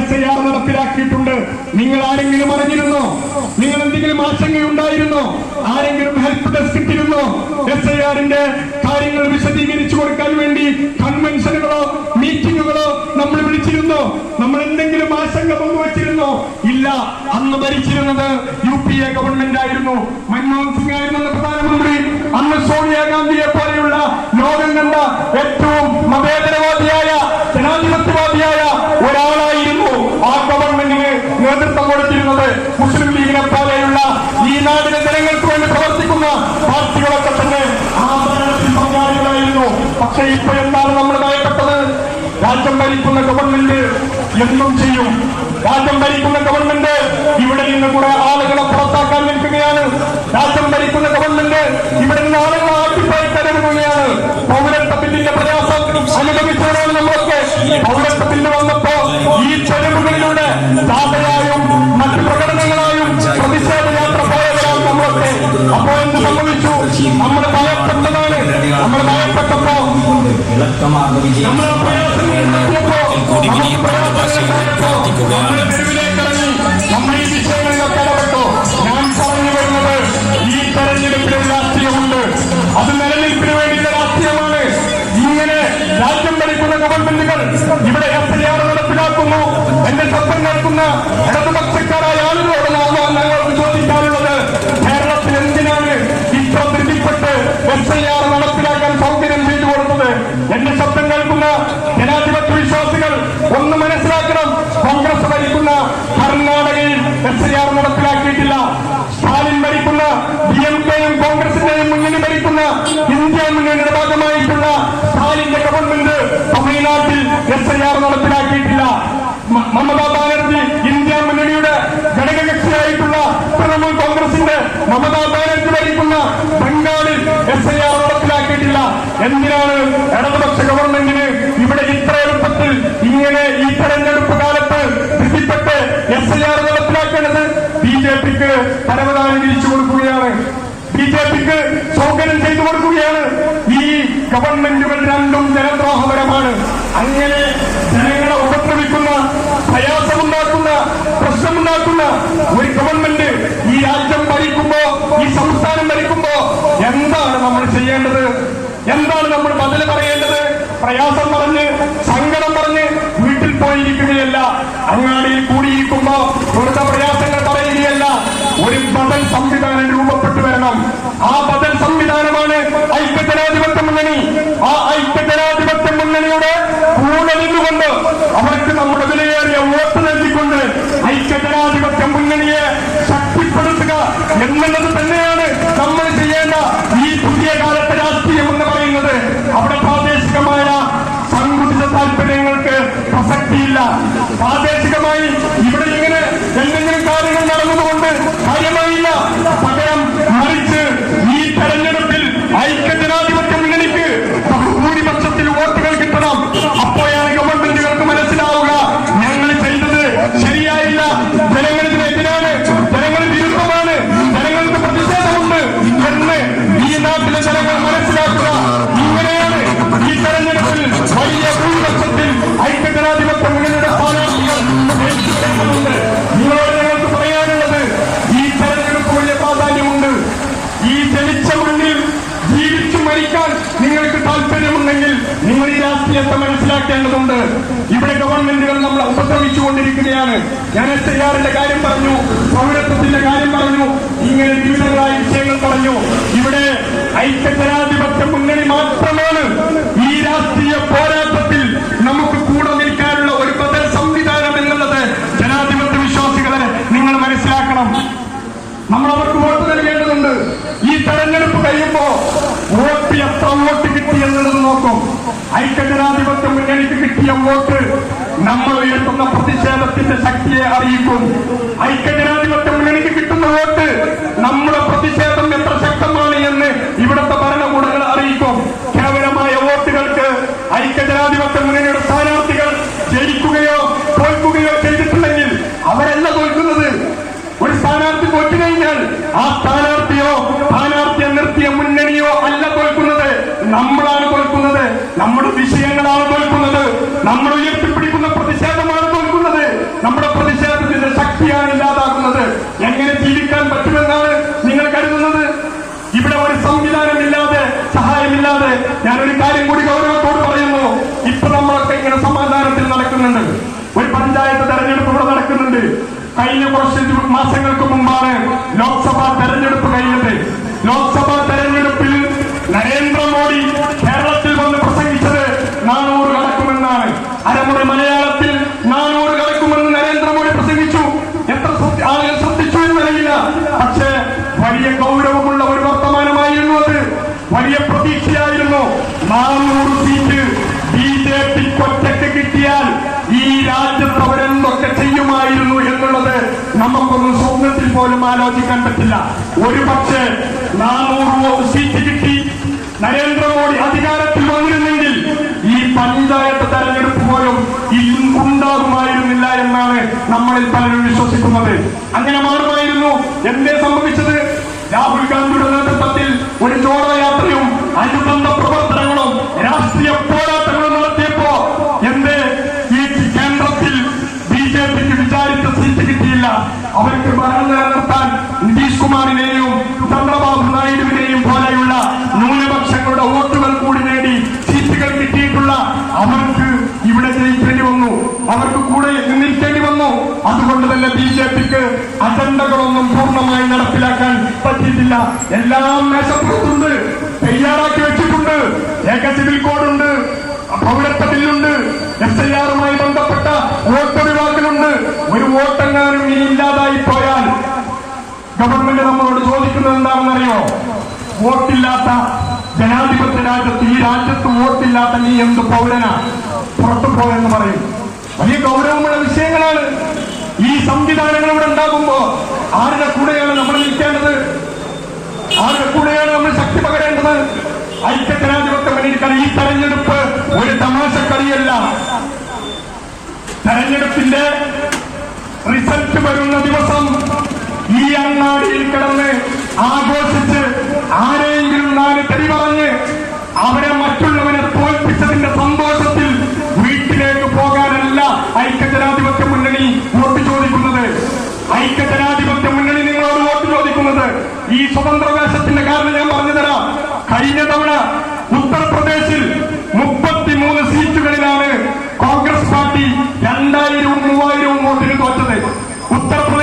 S നടപ്പിലാക്കിയിട്ടുണ്ട്. നിങ്ങൾ ആരെങ്കിലും അറിഞ്ഞിരുന്നോ? നിങ്ങൾ എന്തെങ്കിലും ആശങ്കയുണ്ടായിരുന്നോ? ആരെങ്കിലും ഹെൽപ്പ് ഡെസ്ക് ഇട്ടിരുന്നോ? എസ് ഐ ആറിന്റെ കാര്യങ്ങൾ വിശദീകരിച്ചു കൊടുക്കാൻ വേണ്ടി കൺവെൻഷനുകളോ മീറ്റിങ്ങുകളോ നമ്മൾ വിളിച്ചിരുന്നോ? നമ്മൾ എന്തെങ്കിലും ആശങ്ക പങ്കുവച്ചിരുന്നോ ഇല്ല അന്ന് ഭരിച്ചിരുന്നത് യു പി എ ഗവൺമെന്റ് ആയിരുന്നു. മൻമോഹൻ സിംഗ് ആയിരുന്നു പ്രധാനമന്ത്രി. അന്ന് സോണിയാഗാന്ധിയെ പോലെയുള്ള ലോകം കണ്ട ഏറ്റവും മതേതരവാദിയായ ജനാധിപത്യവാദിയായ ഗവൺമെന്റിന് നേതൃത്വം കൊടുത്തിരുന്നത് മുസ്ലിം ലീഗിനെ പോലെയുള്ള ഈ നാടിലെ ജനങ്ങൾക്ക് വേണ്ടി പ്രവർത്തിക്കുന്ന പാർട്ടികളൊക്കെ തന്നെ ആ പക്ഷേ ഇപ്പൊ എന്താണ് നമ്മൾ ഭയപ്പെട്ടത്? രാജ്യം ഭരിക്കുന്ന ഗവൺമെന്റ് എന്തും ചെയ്യും. രാജ്യം ഭരിക്കുന്ന ഗവൺമെന്റ് ഇവിടെ നിന്ന് കുറെ ആളുകളെ പുറത്താക്കാൻ നിൽക്കുകയാണ്. രാജ്യം എന്ത് സംഭവിച്ചു? നമ്മൾ ഭയപ്പെട്ടതാണ്. നമ്മൾ ഭയപ്പെട്ടപ്പോ നമ്മൾ ഈ വിഷയങ്ങളിലൊക്കെ ഇടപെട്ടു. ഞാൻ പറഞ്ഞു വരുന്നത് ഈ തെരഞ്ഞെടുപ്പിൽ രാഷ്ട്രീയമുണ്ട്. അത് നിലനിൽപ്പിന് വേണ്ടിയുള്ള രാഷ്ട്രീയമാണ്. ഇങ്ങനെ രാജ്യം ഗവൺമെന്റുകൾ ഇവിടെ എഫ് ഐ ആർ നടപ്പിലാക്കുന്നു. എന്റെ ശബ്ദം കേൾക്കുന്ന ഇടതുപക്ഷക്കാരായ ആളുകളോട് നാം ഞങ്ങൾക്ക് ചോദിക്കാനുള്ളത് കേരളത്തിൽ എന്തിനാണ് ഇത്ര ധൃതിപ്പെട്ട് എഫ് ഐ ആർ നടപ്പിലാക്കാൻ സൗകര്യം ചെയ്തു കൊടുത്തത് എന്റെ ശബ്ദം കേൾക്കുന്ന ജനാധിപത്യ വിശ്വാസികൾ ഒന്ന് മനസ്സിലാക്കണം കോൺഗ്രസ് ഭരിക്കുന്ന കർണാടകയിൽ എസ് ഐ ആർ നടപ്പിലാക്കിയിട്ടില്ല സ്റ്റാലിൻ ഭരിക്കുന്ന ഡി എം കെയും കോൺഗ്രസിന്റെയും മുന്നണി ഭരിക്കുന്ന ഇന്ത്യ മുന്നണിയുടെ ഭാഗമായിട്ടുള്ള സ്റ്റാലിന്റെ ഗവൺമെന്റ് തമിഴ്നാട്ടിൽ എസ് ഐ ആർ നടപ്പിലാക്കിയിട്ടില്ല. മമതാ ബാനർജി ഇന്ത്യ മുന്നണിയുടെ ഘടകകക്ഷിയായിട്ടുള്ള തൃണമൂൽ കോൺഗ്രസിന്റെ മമതാ ബാനർജി ഭരിക്കുന്ന ബംഗാളിൽ എസ് ഐ ആർ നടപ്പിലാക്കിയിട്ടില്ല. എന്തിനാണ് ഇടതുപക്ഷ ഗവൺമെന്റിന് ഇവിടെ ഇത്ര എളുപ്പത്തിൽ ഇങ്ങനെ ഈ തെരഞ്ഞെടുപ്പ് കാലത്ത് വിധിപ്പെട്ട് എസ് ഐ ആർ നടപ്പിലാക്കേണ്ടത്? ബി ജെ പിക്ക് പരവതാനി തിരിച്ചു കൊടുക്കുകയാണ്. ബി ജെ പിക്ക് സൗകര്യം ചെയ്തു കൊടുക്കുകയാണ്. ഈ ജനദ്രോഹപരമാണ് അങ്ങനെ ജനങ്ങളെ ഉപദ്രവിക്കുന്ന പ്രയാസമുണ്ടാക്കുന്ന പ്രശ്നമുണ്ടാക്കുന്ന ഒരു ഗവൺമെന്റ് ഈ രാജ്യം ഭരിക്കുമ്പോ ഈ സംസ്ഥാനം ഭരിക്കുമ്പോ എന്താണ് നമ്മൾ ചെയ്യേണ്ടത്? എന്താണ് നമ്മൾ ബദൽ പറയേണ്ടത്? പ്രയാസം പറഞ്ഞ് സങ്കടം പറഞ്ഞ് വീട്ടിൽ പോയിരിക്കുകയല്ല. അങ്ങാടിയിൽ കൂടിയിരിക്കുമ്പോ വെറുതെ പ്രയാസങ്ങൾ പറയുകയല്ല. ഒരു ബദൽ സംവിധാനം രൂപപ്പെട്ടു വരണം. ആ ബദൽ സംവിധാനമാണ് ഐക്യജനാധിപത്യ നിങ്ങൾ ഈ രാഷ്ട്രീയത്തെ മനസ്സിലാക്കേണ്ടതുണ്ട്. ഇവിടെ ഗവൺമെന്റുകൾ നമ്മളെ ഉപദ്രവിച്ചുകൊണ്ടിരിക്കുകയാണ് ഞാൻ എസ് ഐ ആറിന്റെ കാര്യം പറഞ്ഞു പൗരത്വത്തിന്റെ കാര്യം പറഞ്ഞു ഇങ്ങനെ വിവിധങ്ങളായ വിഷയങ്ങൾ പറഞ്ഞു. ഇവിടെ ഐക്യജനാധിപത്യ മുന്നണി മാത്രമാണ് ഈ രാഷ്ട്രീയ പോരാട്ടത്തിൽ നമുക്ക് കൂടെ നിൽക്കാനുള്ള ഒരു ബദൽ സംവിധാനം എന്നുള്ളത്. ജനാധിപത്യ വിശ്വാസികളെ നിങ്ങൾ മനസ്സിലാക്കണം. നമ്മൾ അവർക്ക് വോട്ട് നൽകേണ്ടതുണ്ട്. ഈ തെരഞ്ഞെടുപ്പ് കഴിയുമ്പോ വോട്ട് എത്ര വോട്ട് കിട്ടി നോക്കും. ഐക്യജനാധിപത്യ മുന്നണിക്ക് കിട്ടിയ വോട്ട് നമ്മൾ ഉയർത്തുന്ന പ്രതിഷേധത്തിന്റെ ശക്തിയെ അറിയിക്കും. ഐക്യജനാധിപത്യ മുന്നണിക്ക് കിട്ടുന്ന വോട്ട് നമ്മുടെ പ്രതിഷേധം എത്ര ശക്തമാണ് എന്ന് ഇവിടുത്തെ ഭരണകൂടങ്ങൾ അറിയിക്കും. കേവലമായ വോട്ടുകൾക്ക് ഐക്യജനാധിപത്യ മുന്നണിയുടെ സ്ഥാനാർത്ഥികൾ ജയിക്കുകയോ തോൽക്കുകയോ ചെയ്തിട്ടുണ്ടെങ്കിൽ അവരല്ല തോൽക്കുന്നത്. ഒരു സ്ഥാനാർത്ഥി തോറ്റു കഴിഞ്ഞാൽ ആ സ്ഥാനാർത്ഥിയോ സ്ഥാനാർത്ഥിയെ നിർത്തിയ മുന്നണിയോ അല്ല തോൽക്കുന്നത്. തോൽക്കുന്നത് നമ്മുടെ വിഷയങ്ങളാണ് തോൽക്കുന്നത്. നമ്മൾ ഉയർത്തിപ്പിടിക്കുന്ന പ്രതിഷേധമാണ് തോൽക്കുന്നത്. നമ്മുടെ പ്രതിഷേധത്തിന്റെ ശക്തിയാണ് ഇല്ലാതാക്കുന്നത് എങ്ങനെ ജീവിക്കാൻ പറ്റുമെന്നാണ് നിങ്ങൾ കരുതുന്നത്? ഇവിടെ ഒരു സംവിധാനമില്ലാതെ സഹായമില്ലാതെ ഞാനൊരു കാര്യം കൂടി ഗൗരവത്തോട് പറയുന്നു. ഇപ്പൊ നമ്മളൊക്കെ ഇങ്ങനെ സമാധാനത്തിൽ നടക്കുന്നുണ്ട്. ഒരു പഞ്ചായത്ത് തെരഞ്ഞെടുപ്പ് ഇവിടെ നടക്കുന്നുണ്ട്. കഴിഞ്ഞ കുറച്ച് മാസങ്ങൾക്ക് മുമ്പാണ് ലോക്സഭാ തെരഞ്ഞെടുപ്പ് കഴിഞ്ഞത്. ലോക്സഭ അരമുറി മലയാളത്തിൽ നാനൂറ് കടക്കുമെന്ന് നരേന്ദ്രമോദി പ്രസംഗിച്ചു. എത്ര ആളുകൾ ശ്രദ്ധിച്ചു എന്നറിയില്ല പക്ഷേ വലിയ ഗൗരവമുള്ള ഒരു വർത്തമാനമായിരുന്നു അത്. വലിയ പ്രതീക്ഷയായിരുന്നു. നാനൂറ് സീറ്റ് ബി ജെ പി ഒറ്റയ്ക്ക് കിട്ടിയാൽ ഈ രാജ്യത്ത് അവരെന്തൊക്കെ ചെയ്യുമായിരുന്നു എന്നുള്ളത് നമുക്കൊന്നും സ്വപ്നത്തിൽ പോലും ആലോചിക്കാൻ പറ്റില്ല. ഒരു പക്ഷേ നാനൂറ് സീറ്റ് കിട്ടി. നരേന്ദ്രമോദി അധികാരത്തിൽ വന്നിരുന്നെങ്കിൽ ഈ പഞ്ചായത്ത് തെരഞ്ഞെടുപ്പ് പോലും ഇന്ന് ഉണ്ടാകുമായിരുന്നില്ല എന്നാണ് നമ്മളിൽ പലരും വിശ്വസിക്കുന്നത്. അങ്ങനെ മാറുമായിരുന്നു എന്തേ സംഭവിച്ചത് രാഹുൽ ഗാന്ധിയുടെ നേതൃത്വത്തിൽ ഒരു ചോദയാത്രയും അനുബന്ധ പ്രവർത്തനങ്ങളും രാഷ്ട്രീയ പോരാട്ടങ്ങളും നടത്തിയപ്പോ എന്തേ ഈ കേന്ദ്രത്തിൽ ബി ജെ പിക്ക് വിചാരിച്ച സീറ്റ് കിട്ടിയില്ല. അവർക്ക് ഭരണം നിലനിർത്താൻ നിതീഷ് കുമാറിനെയും ചന്ദ്രബാബു നായിഡുവിനെയും പോലെയുള്ള ന്യൂനപക്ഷങ്ങളുടെ വോട്ടുകൾ കൂടി നേടി സീറ്റുകൾ കിട്ടിയിട്ടുള്ള അവർക്ക് അവർക്ക് കൂടെ നിൽക്കേണ്ടി വന്നു. അതുകൊണ്ട് തന്നെ ബി ജെ പിക്ക് അജണ്ടകളൊന്നും പൂർണമായി നടപ്പിലാക്കാൻ പറ്റിയിട്ടില്ല. എല്ലാം മേശപ്പുറത്തുണ്ട്. തയ്യാറാക്കി വെച്ചിട്ടുണ്ട്. ഏക സിവിൽ കോഡുണ്ട്. പൗരത്വ ബില്ലുണ്ട് എസ് ഐ ആറുമായി ബന്ധപ്പെട്ട വോട്ടൊഴിവാക്കലുണ്ട് ഒരു വോട്ടെങ്ങാനും ഇനി ഇല്ലാതായി പോയാൽ ഗവൺമെന്റ് നമ്മളോട് ചോദിക്കുന്നത് എന്താണെന്നറിയോ? വോട്ടില്ലാത്ത ജനാധിപത്യ രാജ്യത്ത് ഈ രാജ്യത്ത് വോട്ടില്ലാത്ത നീ എന്ത് പൗരനാ? പുറത്തു പോയെന്ന് പറയും. വലിയ ഗൗരവമുള്ള വിഷയങ്ങളാണ് ഈ സംവിധാനങ്ങൾ ഇവിടെ ഉണ്ടാകുമ്പോ ആരുടെ കൂടെയാണ് നമ്മൾ നിൽക്കേണ്ടത്? ആരുടെ കൂടെയാണ് നമ്മൾ ശക്തി പകരേണ്ടത്? ഐക്യജനാധിപത്യം മുന്നണിക്കാൻ ഈ തെരഞ്ഞെടുപ്പ് ഒരു തമാശ കളിയല്ല തെരഞ്ഞെടുപ്പിന്റെ റിസൾട്ട് വരുന്ന ദിവസം ഈ അങ്ങാടിയിൽ കിടന്ന് ആഘോഷിച്ച് ആരെയെങ്കിലും നാല് തെറി പറഞ്ഞ് അവരെ മറ്റുള്ളവരെ തോൽപ്പിച്ചതിന്റെ സന്തോഷത്തിൽ സ്വതന്ത്രവേശത്തിന്റെ കാരണം ഞാൻ പറഞ്ഞു തരാം. കഴിഞ്ഞ തവണ ഉത്തർപ്രദേശിൽ മുപ്പത്തിമൂന്ന് സീറ്റുകളിലാണ് കോൺഗ്രസ് പാർട്ടി രണ്ടായിരവും മൂവായിരവും വോട്ടിന് തോറ്റത്. ഉത്തർപ്രദേശിൽ